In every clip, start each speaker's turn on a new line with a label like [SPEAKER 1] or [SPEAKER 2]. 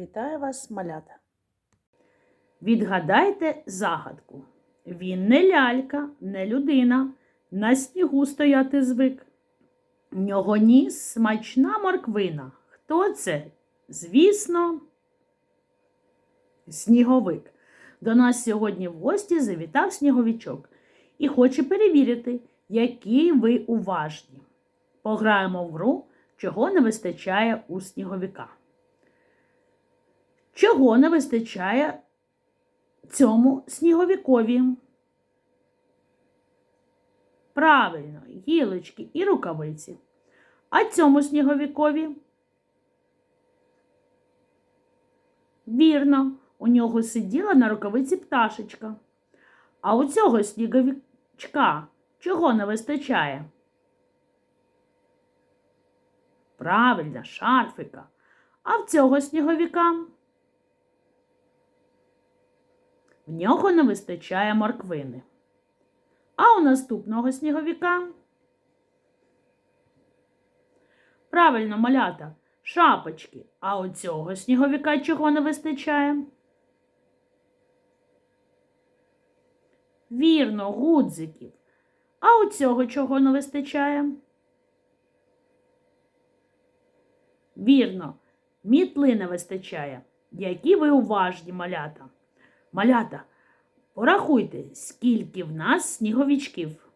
[SPEAKER 1] Вітаю вас, малята!
[SPEAKER 2] Відгадайте загадку. Він не лялька, не людина, на снігу стояти звик. В нього ніс смачна морквина. Хто це? Звісно, сніговик. До нас сьогодні в гості завітав сніговичок і хоче перевірити, які ви уважні. Пограємо в гру, чого не вистачає у сніговика. Чого не вистачає цьому сніговікові? Правильно, гілочки і рукавиці. А цьому сніговікові? Вірно, у нього сиділа на рукавиці пташечка. А у цього сніговичка чого не вистачає? Правильно, шарфика. А в цього сніговіка? В нього не вистачає морквини. А у наступного сніговіка? Правильно, малята, шапочки. А у цього сніговіка чого не вистачає? Вірно, гудзиків. А у цього чого не вистачає? Вірно, мітли не вистачає. Які ви уважні малята. Малята, порахуйте, скільки в нас сніговичків.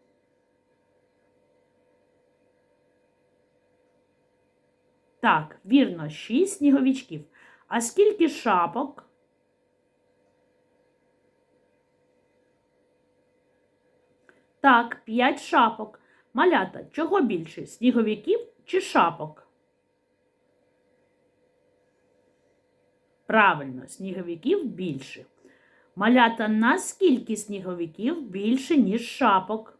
[SPEAKER 2] Так, вірно, шість сніговичків. А скільки шапок? Так, п'ять шапок. Малята, чого більше? Сніговиків чи шапок? Правильно, сніговиків більше. Малята, наскільки сніговиків більше, ніж шапок?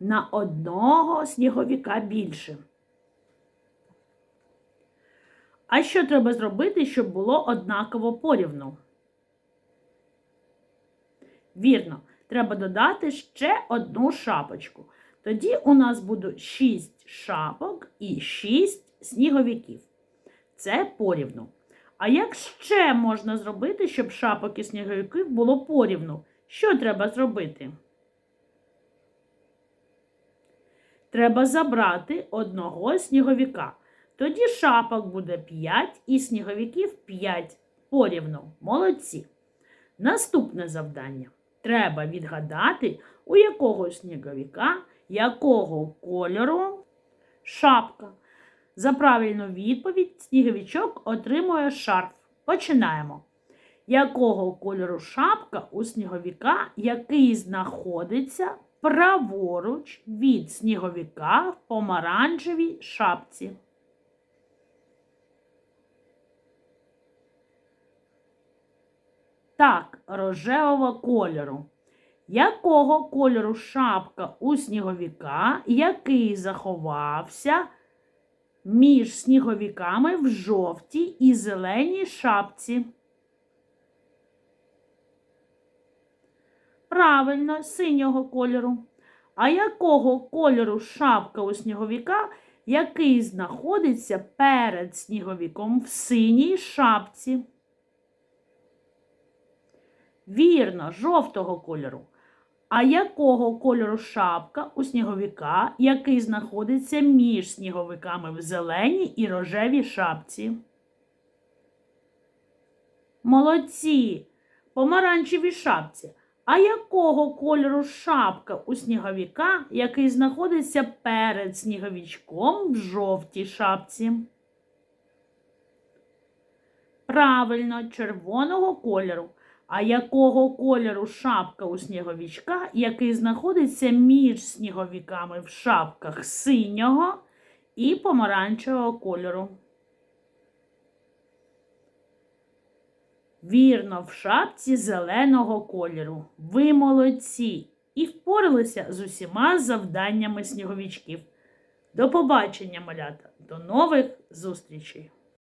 [SPEAKER 2] На одного сніговика більше. А що треба зробити, щоб було однаково порівну? Вірно, треба додати ще одну шапочку. Тоді у нас буде 6 шапок і 6 сніговиків. Це порівну. А як ще можна зробити, щоб шапок і сніговиків було порівну? Що треба зробити? Треба забрати одного сніговика. Тоді шапок буде 5 і сніговиків 5 порівну. Молодці. Наступне завдання. Треба відгадати, у якого сніговика, якого кольору шапка. За правильну відповідь сніговичок отримує шарф. Починаємо. Якого кольору шапка у сніговика, який знаходиться праворуч від сніговика в помаранчевій шапці? Так, рожевого кольору. Якого кольору шапка у сніговика, який заховався між сніговиками в жовтій і зеленій шапці? Правильно, синього кольору. А якого кольору шапка у сніговика, який знаходиться перед сніговиком в синій шапці? Вірно, жовтого кольору. А якого кольору шапка у сніговика, який знаходиться між сніговиками в зеленій і рожевій шапці? Молодці! Помаранчевій шапці. А якого кольору шапка у сніговика, який знаходиться перед сніговичком в жовтій шапці? Правильно, червоного кольору. А якого кольору шапка у сніговичка, який знаходиться між сніговиками в шапках синього і помаранчевого кольору? Вірно, в шапці зеленого кольору. Ви молодці і впоралися з усіма завданнями сніговичків. До побачення, малята, до нових зустрічей!